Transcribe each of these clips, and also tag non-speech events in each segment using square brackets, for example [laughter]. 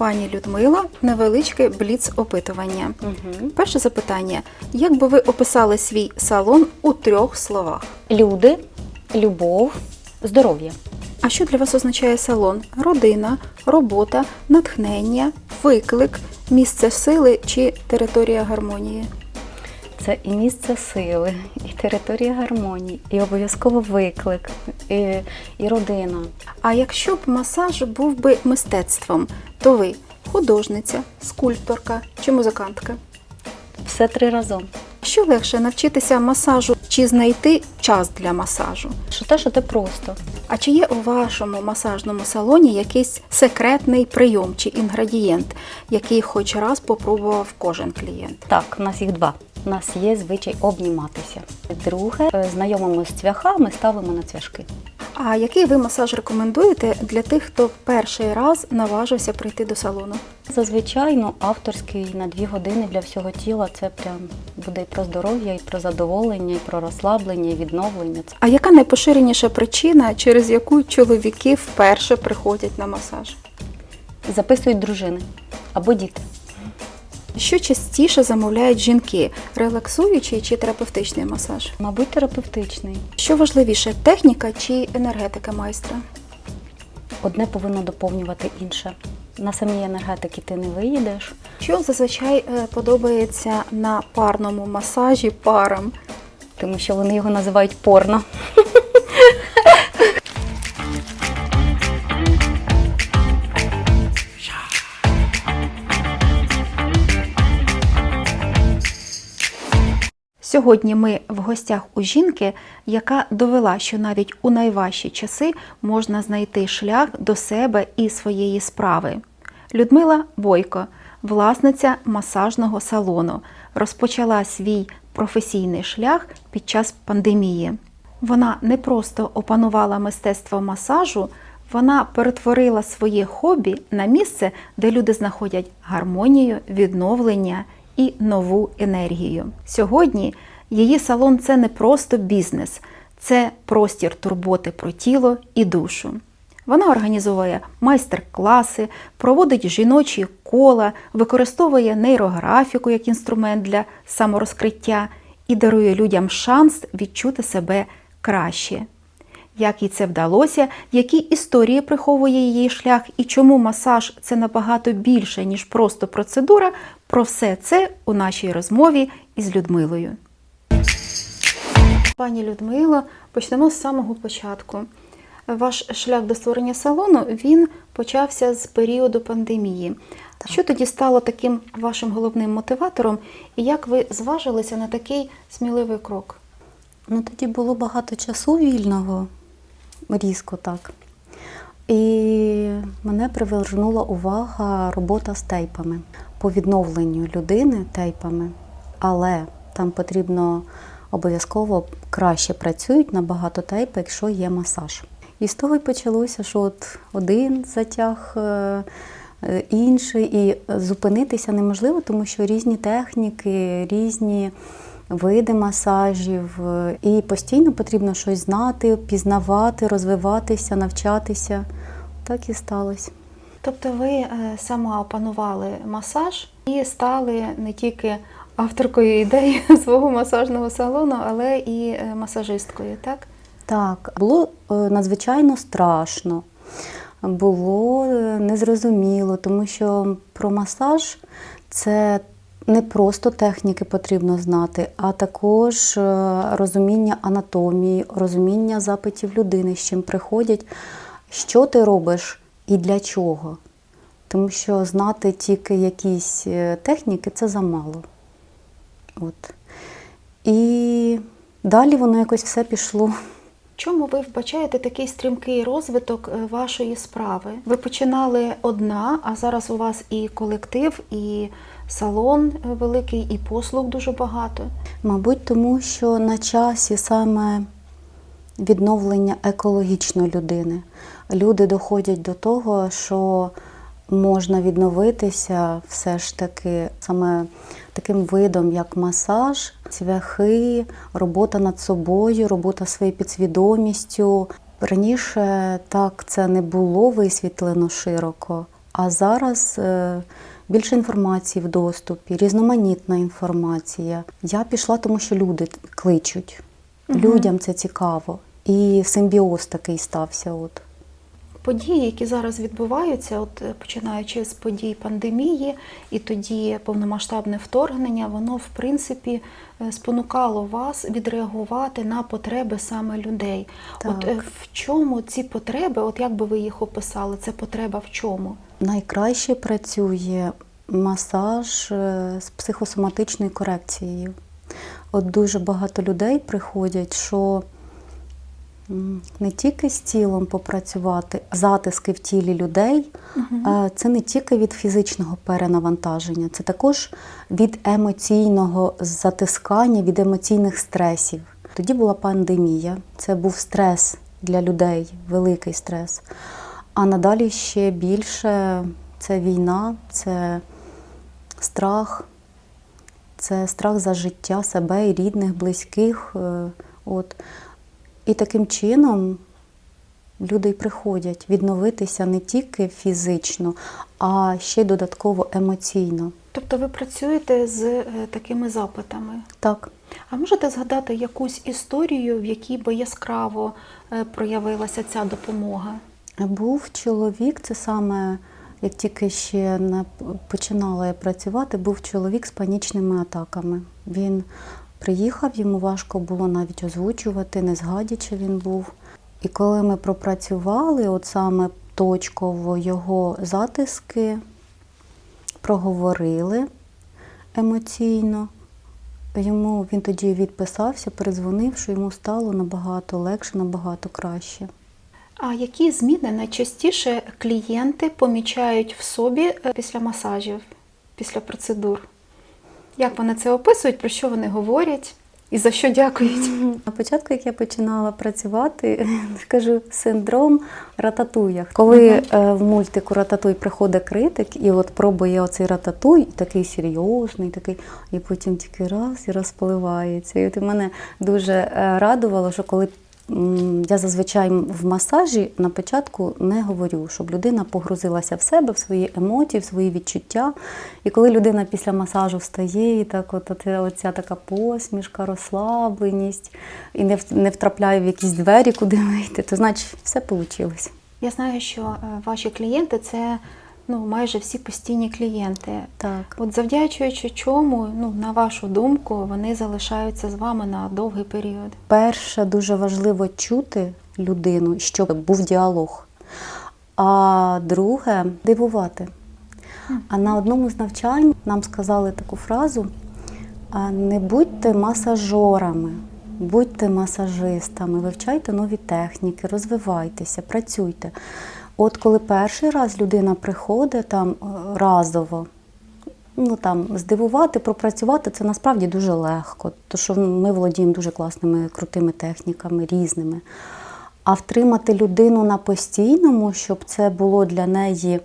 Пані Людмила, невеличке бліц-опитування. Угу. Перше запитання: як би ви описали свій салон у трьох словах? Люди, любов, здоров'я. А що для вас означає салон? Родина, робота, натхнення, виклик, місце сили чи територія гармонії? Це і місце сили, і територія гармонії, і обов'язково виклик, і, і родина. А якщо б масаж був би мистецтвом, то ви художниця, скульпторка чи музикантка? Все три разом. Що легше навчитися масажу чи знайти час для масажу? Що те, що те просто. А чи є у вашому масажному салоні якийсь секретний прийом чи інгредієнт, який хоч раз попробував кожен клієнт? Так, у нас їх два. У нас є звичай обніматися. Друге, е, знайомимо з цвяхами, ставимо на цвяшки. А який ви масаж рекомендуєте для тих, хто перший раз наважився прийти до салону? Зазвичай ну, авторський на дві години для всього тіла це прям буде і про здоров'я, і про задоволення, і про розслаблення, і відновлення. А яка найпоширеніша причина, через яку чоловіки вперше приходять на масаж? записують дружини або діти. Що частіше замовляють жінки релаксуючий чи терапевтичний масаж? Мабуть, терапевтичний. Що важливіше, техніка чи енергетика майстра? Одне повинно доповнювати інше. На самій енергетики ти не виїдеш. Що зазвичай е, подобається на парному масажі парам? тому що вони його називають порно. [laughs] Сьогодні ми в гостях у жінки, яка довела, що навіть у найважчі часи можна знайти шлях до себе і своєї справи. Людмила Бойко, власниця масажного салону, розпочала свій професійний шлях під час пандемії. Вона не просто опанувала мистецтво масажу, вона перетворила своє хобі на місце, де люди знаходять гармонію, відновлення і нову енергію. Сьогодні її салон це не просто бізнес, це простір турботи про тіло і душу. Вона організовує майстер-класи, проводить жіночі кола, використовує нейрографіку як інструмент для саморозкриття і дарує людям шанс відчути себе краще. Як їй це вдалося, які історії приховує її шлях і чому масаж це набагато більше, ніж просто процедура, про все це у нашій розмові із Людмилою. Пані Людмило, почнемо з самого початку. Ваш шлях до створення салону він почався з періоду пандемії. Що тоді стало таким вашим головним мотиватором, і як ви зважилися на такий сміливий крок? Ну тоді було багато часу вільного, різко так. І мене привернула увага робота з тейпами. По відновленню людини тейпами, але там потрібно обов'язково краще працюють набагато тейпи, якщо є масаж. І з того й почалося, що от один затяг е, е, інший, і зупинитися неможливо, тому що різні техніки, різні види масажів, е, і постійно потрібно щось знати, пізнавати, розвиватися, навчатися. Так і сталося. Тобто ви е, сама опанували масаж і стали не тільки авторкою ідеї [laughs] свого масажного салону, але і е, масажисткою, так? Так, було надзвичайно страшно, було незрозуміло, тому що про масаж це не просто техніки потрібно знати, а також е, розуміння анатомії, розуміння запитів людини, з чим приходять, що ти робиш і для чого. Тому що знати тільки якісь е, техніки це замало. От. І далі воно якось все пішло. Чому ви вбачаєте такий стрімкий розвиток е, вашої справи? Ви починали одна, а зараз у вас і колектив, і салон е, великий, і послуг дуже багато. Мабуть, тому що на часі саме відновлення екологічно людини. Люди доходять до того, що можна відновитися все ж таки саме таким видом, як масаж, цвяхи, робота над собою, робота своєю підсвідомістю. Раніше так це не було висвітлено широко. А зараз е, більше інформації в доступі, різноманітна інформація. Я пішла, тому що люди кличуть. Людям це цікаво. І симбіоз такий стався. От. Події, які зараз відбуваються, от е, починаючи з подій пандемії і тоді повномасштабне вторгнення, воно в принципі е, спонукало вас відреагувати на потреби саме людей. От е, в чому ці потреби, от як би ви їх описали? Це потреба в чому? Найкраще працює масаж з психосоматичною корекцією. От дуже багато людей приходять, що не тільки з тілом попрацювати, затиски в тілі людей, е, це не тільки від фізичного перенавантаження, це також від емоційного затискання, від емоційних стресів. Тоді була пандемія, це був стрес для людей, великий стрес. А надалі ще більше це війна, це страх, це страх за життя себе і рідних, близьких. е, От. І таким чином люди й приходять відновитися не тільки фізично, а ще й додатково емоційно. Тобто ви працюєте з е, такими запитами? Так. А можете згадати якусь історію, в якій би яскраво е, проявилася ця допомога? Був чоловік, це саме як тільки ще починала я працювати, був чоловік з панічними атаками. Він приїхав, йому важко було навіть озвучувати, не згадячи він був. І коли ми пропрацювали, от саме точково його затиски, проговорили емоційно. Йому він тоді відписався, перезвонив, що йому стало набагато легше, набагато краще. А які зміни найчастіше клієнти помічають в собі е, після масажів, після процедур? Як вони це описують, про що вони говорять і за що дякують? На початку, як я починала працювати, [laughs] скажу синдром рататуя. Коли е, в мультику рататуй приходить критик і от пробує оцей рататуй, такий серйозний, такий, і потім тільки раз і розпливається. І от мене дуже е, радувало, що коли я зазвичай в масажі на початку не говорю, щоб людина погрузилася в себе, в свої емоції, в свої відчуття. І коли людина після масажу встає, і так от, от оця така посмішка, розслабленість, і не, не втрапляє в якісь двері, куди вийти, то значить все вийшло. Я знаю, що е, ваші клієнти це ну, майже всі постійні клієнти. Так. От завдячуючи чому, ну, на вашу думку, вони залишаються з вами на довгий період. Перше, дуже важливо чути людину, щоб був діалог. А друге дивувати. А на одному з навчань нам сказали таку фразу: не будьте масажорами, будьте масажистами, вивчайте нові техніки, розвивайтеся, працюйте. От коли перший раз людина приходить там е, разово, ну там здивувати, пропрацювати це насправді дуже легко, тому що ми володіємо дуже класними крутими техніками, різними. А втримати людину на постійному, щоб це було для неї.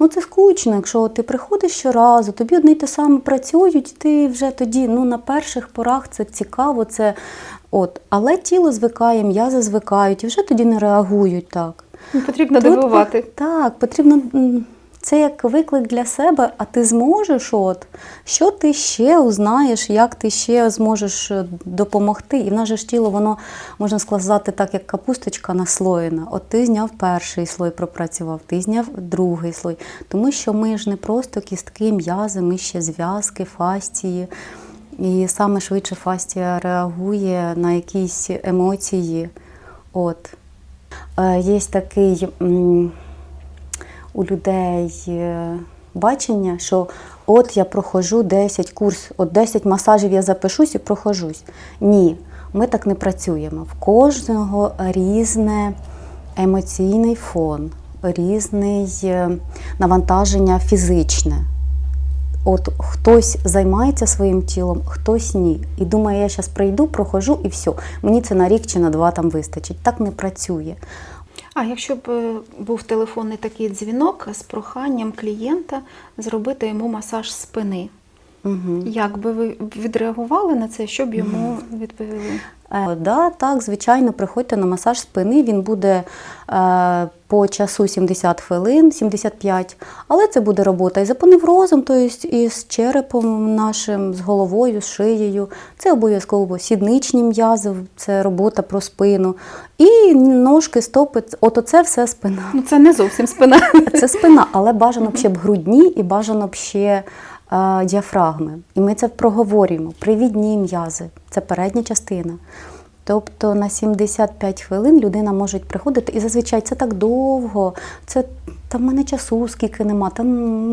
Ну, це скучно, якщо ти приходиш щоразу, тобі одне й те саме працюють, ти вже тоді ну, на перших порах це цікаво, це от. Але тіло звикає, м'язи звикають і вже тоді не реагують так. Ну, Потрібно Тут дивувати. Так, потрібно. Це як виклик для себе, а ти зможеш, от, що ти ще узнаєш, як ти ще зможеш е, допомогти. І в нас же ж тіло, воно можна сказати, так, як капусточка наслоєна. От ти зняв перший слой, пропрацював, ти зняв другий слой. Тому що ми ж не просто кістки, м'язи, ми ще зв'язки, фастії. І саме швидше фастія реагує на якісь емоції. От. Е, Є такий у людей е, бачення, що от я проходжу 10 курс, от 10 масажів я запишусь і прохожусь. Ні, ми так не працюємо. В кожного різне емоційний фон, різне е, навантаження фізичне. От хтось займається своїм тілом, хтось ні. І думає, я зараз прийду, прохожу і все. Мені це на рік чи на два там вистачить. Так не працює. А якщо б е, був телефонний такий дзвінок з проханням клієнта зробити йому масаж спини, Угу. Як би ви відреагували на це, що б йому відповіли? Е, да, так, звичайно, приходьте на масаж спини. Він буде е, по часу 70 хвилин, 75, але це буде робота із апоневрозом, тобто із черепом нашим, з головою, з шиєю. Це обов'язково сідничні м'язи, це робота про спину. І ножки, стопи, от це все спина. Ну це не зовсім спина. Це спина, але бажано б ще б грудні і бажано б ще діафрагми. І ми це проговорюємо. Привідні м'язи, це передня частина. Тобто на 75 хвилин людина може приходити, і зазвичай це так довго, це там в мене часу скільки нема, там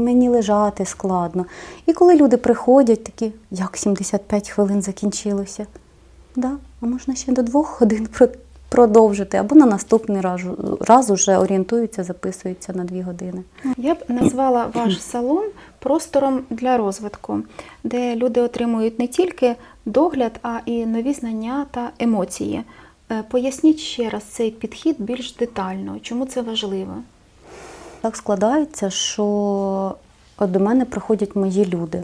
мені лежати складно. І коли люди приходять, такі, як 75 хвилин закінчилося? Да, а можна ще до двох годин продовжити, або на наступний раз, раз уже орієнтуються, записуються на дві години. Я б назвала ваш салон простором для розвитку, де люди отримують не тільки догляд, а і нові знання та емоції. Е, Поясніть ще раз цей підхід більш детально. Чому це важливо? Так складається, що до мене приходять мої люди.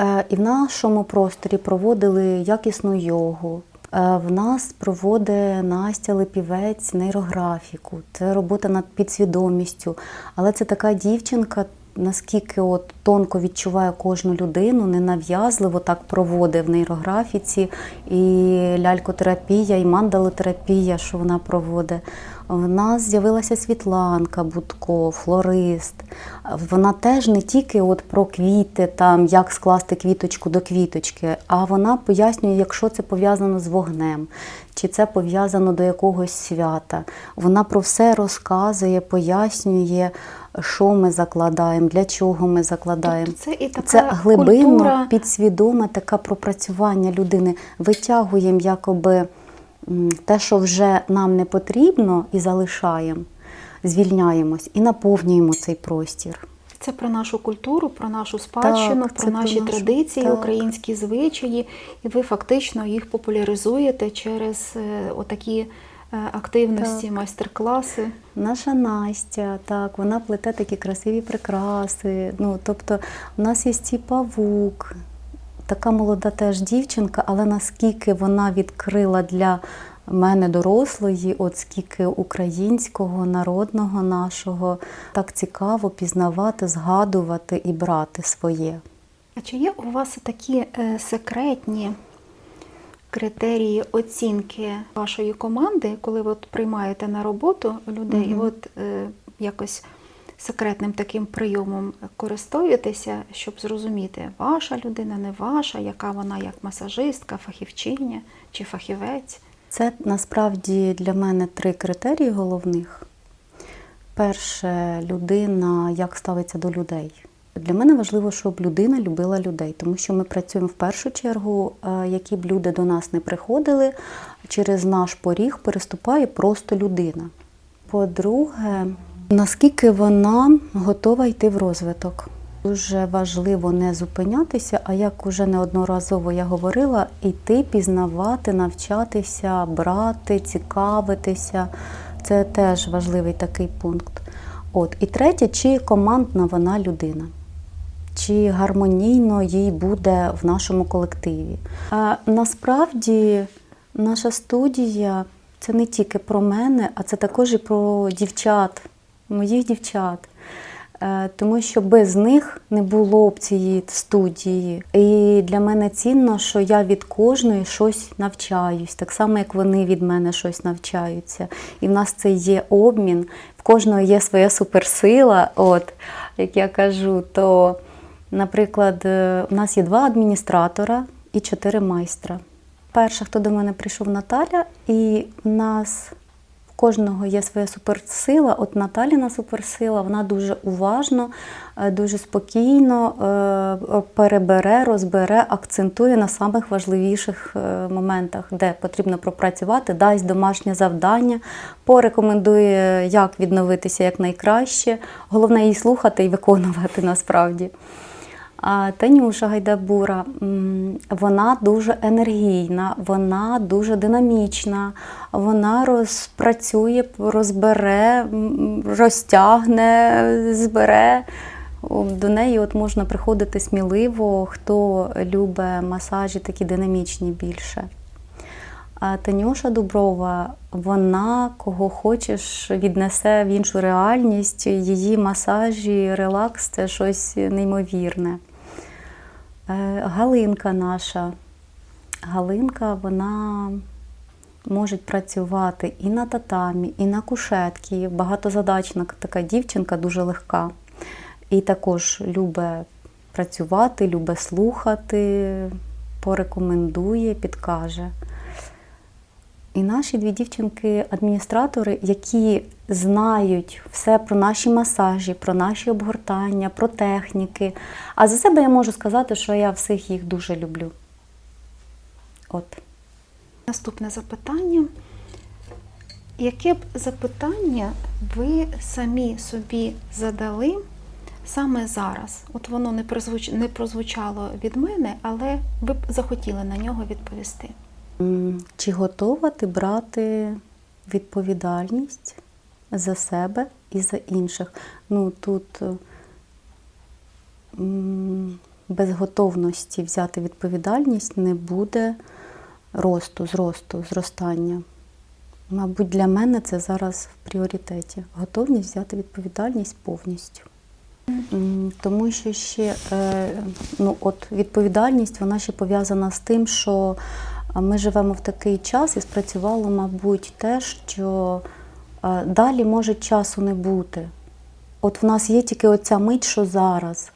Е, І в нашому просторі проводили якісну йогу. Е, В нас проводить Настя Липівець нейрографіку. Це робота над підсвідомістю. Але це така дівчинка, наскільки от тонко відчуває кожну людину, ненав'язливо так проводить в нейрографіці, і лялькотерапія, і мандалотерапія, що вона проводить. В нас з'явилася Світланка Будко, флорист. Вона теж не тільки от про квіти, там, як скласти квіточку до квіточки, а вона пояснює, якщо це пов'язано з вогнем, чи це пов'язано до якогось свята. Вона про все розказує, пояснює, що ми закладаємо, для чого ми закладаємо. Тобто це і така Це глибинно, культура. підсвідоме таке пропрацювання людини. Витягуємо якоби те, що вже нам не потрібно, і залишаємо, звільняємось і наповнюємо цей простір. Це про нашу культуру, про нашу спадщину, Так, про наші про нашу- традиції, так. українські звичаї, і ви фактично їх популяризуєте через е, отакі е, активності, Так. майстер-класи. Наша Настя, так, вона плете такі красиві прикраси. Ну, тобто, у нас є ці павук, така молода теж дівчинка, але наскільки вона відкрила для мене дорослої, от скільки українського, народного нашого, так цікаво пізнавати, згадувати і брати своє. А чи є у вас такі е, секретні критерії оцінки вашої команди, коли ви от приймаєте на роботу людей, і от е, якось секретним таким прийомом користуєтеся, щоб зрозуміти, ваша людина, не ваша, яка вона як масажистка, фахівчиня чи фахівець? Це насправді для мене три критерії головних. Перше, людина як ставиться до людей. Для мене важливо, щоб людина любила людей, тому що ми працюємо в першу чергу, е, які б люди до нас не приходили, через наш поріг переступає просто людина. По-друге, наскільки вона готова йти в розвиток. Дуже важливо не зупинятися, а як уже неодноразово я говорила, йти, пізнавати, навчатися, брати, цікавитися. Це теж важливий такий пункт. От. І третє, чи командна вона людина, чи гармонійно їй буде в нашому колективі. А насправді наша студія це не тільки про мене, а це також і про дівчат, моїх дівчат. Е, Тому що без них не було б цієї студії. І для мене цінно, що я від кожної щось навчаюсь, так само, як вони від мене щось навчаються. І в нас це є обмін, в кожного є своя суперсила. От, як я кажу, то, наприклад, е, у нас є два адміністратора і чотири майстра. Перша, хто до мене прийшов Наталя, і в нас кожного є своя суперсила. От Наталіна суперсила, вона дуже уважно, е, дуже спокійно е, перебере, розбере, акцентує на самих важливіших е, моментах, де потрібно пропрацювати, дасть домашнє завдання, порекомендує, як відновитися якнайкраще. Головне її слухати і виконувати [laughs] насправді. Танюша Гайдабура, вона дуже енергійна, вона дуже динамічна, вона розпрацює, розбере, розтягне, збере. до неї от можна приходити сміливо, хто любить масажі такі динамічні більше. А Танюша Дуброва, вона кого хочеш віднесе в іншу реальність. Її масажі, релакс це щось неймовірне. Е, Галинка наша. Галинка, вона може працювати і на татамі, і на кушетці. Багатозадачна така дівчинка, дуже легка. І також любить працювати, любить слухати, порекомендує, підкаже. І наші дві дівчинки-адміністратори, які знають все про наші масажі, про наші обгортання, про техніки. А за себе я можу сказати, що я всіх їх дуже люблю. От. Наступне запитання. Яке б запитання ви самі собі задали саме зараз? От воно не прозвучало від мене, але ви б захотіли на нього відповісти. Чи готова ти брати відповідальність за себе і за інших? Ну тут е, без готовності взяти відповідальність не буде росту, зросту, зростання. Мабуть, для мене це зараз в пріоритеті. Готовність взяти відповідальність повністю. Тому що ще е, ну, от відповідальність вона ще пов'язана з тим, що ми живемо в такий час і спрацювало, мабуть, те, що е, далі може часу не бути. От в нас є тільки оця мить, що зараз.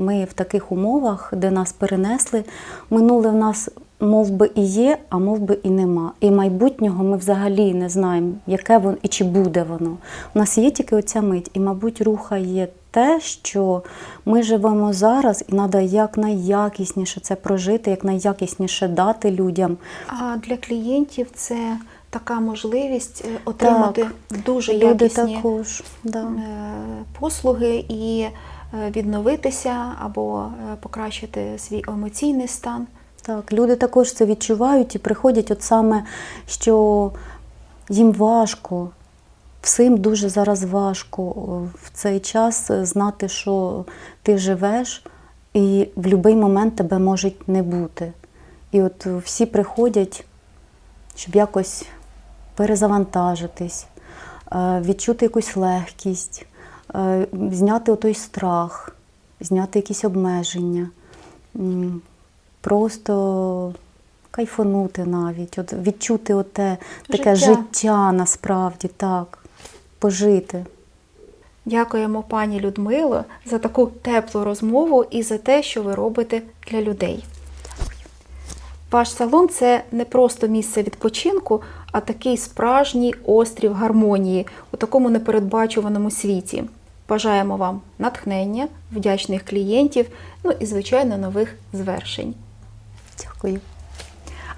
Ми в таких умовах, де нас перенесли. Минуле в нас мов би і є, а мов би і нема. І майбутнього ми взагалі не знаємо, яке воно і чи буде воно. У нас є тільки оця мить, і, мабуть, рухає те, що ми живемо зараз, і треба якнайякісніше це прожити, якнайякісніше дати людям. А для клієнтів це така можливість е, отримати дуже Люди якісні також. Да. е, послуги і е, відновитися або покращити свій емоційний стан. Так, люди також це відчувають і приходять от саме, що їм важко, всім дуже зараз важко в цей час знати, що ти живеш, і в будь-який момент тебе може не бути. І от всі приходять, щоб якось перезавантажитись, е, відчути якусь легкість, е, зняти той страх, зняти якісь обмеження. Просто кайфанути навіть, от відчути оте таке Життя. життя насправді, так, пожити. Дякуємо пані Людмило за таку теплу розмову і за те, що ви робите для людей. Ваш салон це не просто місце відпочинку, а такий справжній острів гармонії у такому непередбачуваному світі. Бажаємо вам натхнення, вдячних клієнтів, ну і, звичайно, нових звершень. Дякую.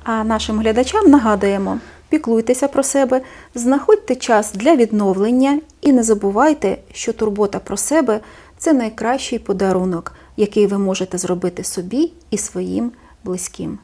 А нашим глядачам нагадуємо: піклуйтеся про себе, знаходьте час для відновлення і не забувайте, що турбота про себе це найкращий подарунок, який ви можете зробити собі і своїм близьким.